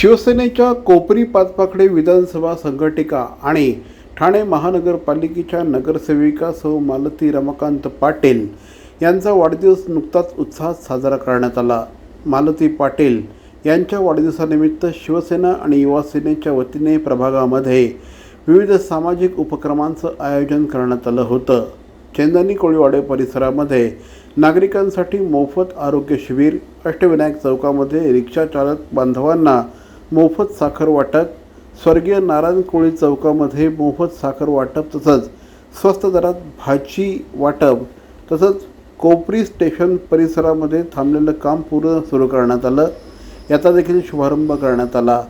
शिवसेनेच्या कोपरी पाचपाकडे विधानसभा संघटिका आणि ठाणे महानगरपालिकेच्या नगरसेविका सौ मालती रमाकांत पाटील यांचा वाढदिवस नुकताच उत्साहात साजरा करण्यात आला. मालती पाटील यांच्या वाढदिवसानिमित्त शिवसेना आणि युवा सेनेच्या वतीने प्रभागामध्ये विविध सामाजिक उपक्रमांचं आयोजन करण्यात आलं होतं. चेंदणी कोळीवाडे परिसरामध्ये नागरिकांसाठी मोफत आरोग्य शिबिर अष्टविनायक चौकामध्ये रिक्षा चालक बांधवांना मोफत साखर वाटप स्वर्गीय नारायण कोळी चौकामध्ये मोफत साखर वाटप तसंच स्वस्त दरात भाजी वाटप तसंच कोपरी स्टेशन परिसरामध्ये थांबलेलं काम पूर्ण सुरू करण्यात आलं. याचा देखील शुभारंभ करण्यात आला.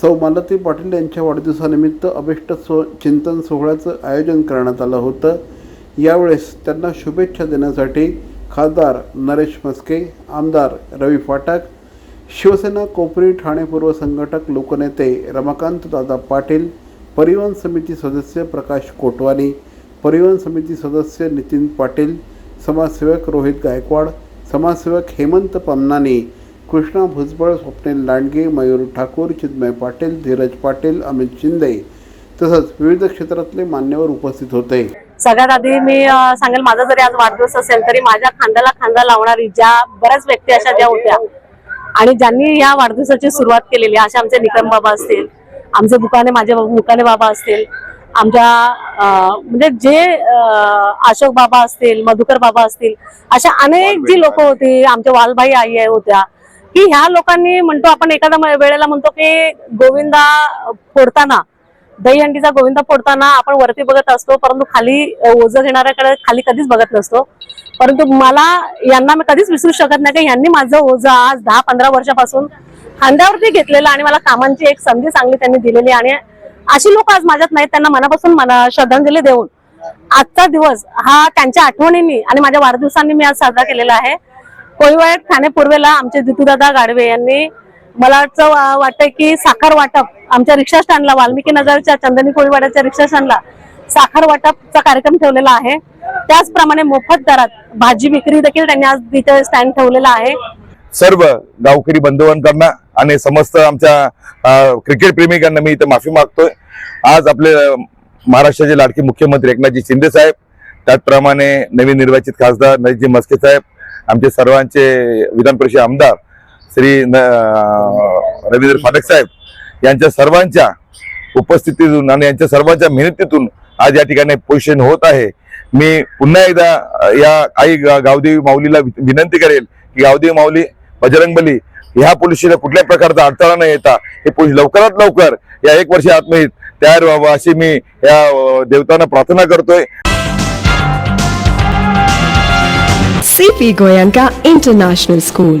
सौ मालती पाटील यांच्या वाढदिवसानिमित्त अभिष्ट सो चिंतन सोहळ्याचं आयोजन करण्यात आलं होतं. यावेळेस त्यांना शुभेच्छा देण्यासाठी खासदार नरेश मस्के आमदार रवी फाटक शिवसेना कोपरी ठाणे पूर्व संघटक लोकनेते रमाकांत दादा पाटील परिवहन समिती सदस्य प्रकाश कोटवानी परिवहन समिती सदस्य नितीन पाटील समाजसेवक रोहित गायकवाड समाजसेवक हेमंत पमनानी कृष्णा भुजबळ स्वप्नील लांडगे मयूर ठाकूर चिन्मय पाटील धीरज पाटील अमित शिंदे तसंच विविध क्षेत्रातले मान्यवर उपस्थित होते. सगळ्यात आधी मी सांगेल माझा जरी आज वाढदिवस असेल तरी माझ्या खांद्याला खांदा लावणारी ज्या बऱ्याच व्यक्ती अशा ज्या होत्या आणि ज्यांनी या वाढदिवसाची सुरुवात केलेली असे आमचे निकम बाबा असतील आमचे बुकाने माझे मुकाने बाबा असतील आमच्या म्हणजे जे अशोक बाबा असतील मधुकर बाबा असतील अशा अनेक जी लोक होती आमच्या वालभाई आई आहे होत्या की ह्या लोकांनी म्हणतो आपण एखाद्या वेळेला म्हणतो की गोविंदा फोडताना दहीहंडीचा गोविंदा फोडताना आपण वरती बघत असतो परंतु खाली ओझं घेणाऱ्याकडे खाली कधीच बघत नसतो. परंतु मला यांना मी कधीच विसरू शकत नाही की यांनी माझं ओझं आज दहा पंधरा वर्षापासून खांद्यावरती घेतलेलं आणि मला कामांची एक संधी चांगली त्यांनी दिलेली आणि अशी लोक आज माझ्यात नाहीत त्यांना मनापासून मना श्रद्धांजली देऊन आजचा दिवस हा त्यांच्या आठवणींनी आणि माझ्या वाढदिवसांनी मी आज साजरा केलेला आहे. कोळीवाड ठाणे पूर्वेला आमचे जितूदादा गाडवे यांनी मला वाटतं वाटतंय की साखर वाटप आमच्या रिक्षा स्टँडला वाल्मिकी नगरच्या चंदनी कोळीवाड्याच्या रिक्षा स्टँडला साखर वाटपचा कार्यक्रम ठेवलेला आहे. त्याचप्रमाणे मोफत दरात भाजी विक्री देखील त्यांनी आज तिथे स्टँड ठेवलेला आहे. सर्व गावकरी बंधुवांकडनं आणि समस्त आमच्या क्रिकेट प्रेमिकांना मी इथं माफी मागतोय. आज आपले महाराष्ट्राचे लाडके मुख्यमंत्री एकनाथजी शिंदे साहेब त्याचप्रमाणे नवीन निर्वाचित खासदार नरेशजी मस्के साहेब आमचे सर्वांचे विधान परिषद आमदार श्री न- रवींद्र फाटक साहेब यांच्या सर्वांच्या उपस्थितीतून आणि यांच्या सर्वांच्या मेहनतीतून आज या ठिकाणी पोषण होत आहे. मी पुन्हा एकदा या आई गावदेवी माऊलीला विनंती करेल की गावदेवी माऊली बजरंगबली ह्या पोलिसीला कुठल्या प्रकारचा अडथळा न येता हे पोलीस लवकरात लवकर या एक वर्ष आत्महित तयार व्हावं अशी मी या देवतांना प्रार्थना करतोय. CP Goenka international school